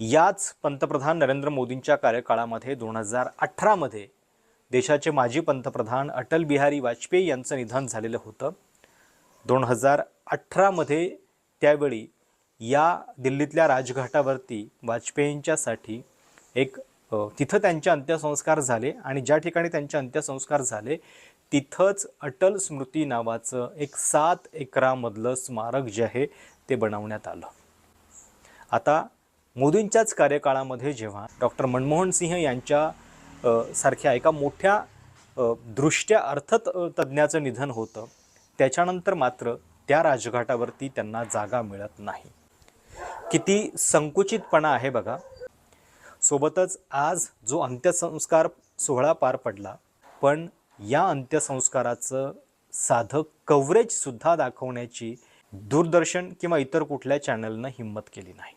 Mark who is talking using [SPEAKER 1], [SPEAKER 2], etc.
[SPEAKER 1] याच पंतप्रधान नरेंद्र मोदींच्या कार्यकाळामध्ये दोन हजार अठरामध्ये देशाचे माजी पंतप्रधान अटल बिहारी वाजपेयी यांचं निधन झालेलं होतं. दोन हजार अठरामध्ये त्यावेळी या दिल्लीतल्या राजघाटावरती वाजपेयींच्यासाठी एक तिथं त्यांचे अंत्यसंस्कार झाले आणि ज्या ठिकाणी त्यांचे अंत्यसंस्कार झाले तिथंच अटल स्मृती नावाचं एक सात एकरामधलं स्मारक जे आहे ते बनवण्यात आलं. आता मोदींच्याच कार्यकाळामध्ये जेव्हा डॉक्टर मनमोहन सिंह यांच्या सारख्या एका मोठ्या दृष्ट्या अर्थत तज्ज्ञाचं निधन होतं त्याच्यानंतर मात्र त्या राजघाटावरती त्यांना जागा मिळत नाही. किती संकुचितपणा आहे बघा. सोबतच आज जो अंत्यसंस्कार सोहळा पार पडला पण या अंत्यसंस्काराचं साधं कव्हरेजसुद्धा दाखवण्याची दूरदर्शन किंवा इतर कुठल्या चॅनलनं हिंमत केली नाही.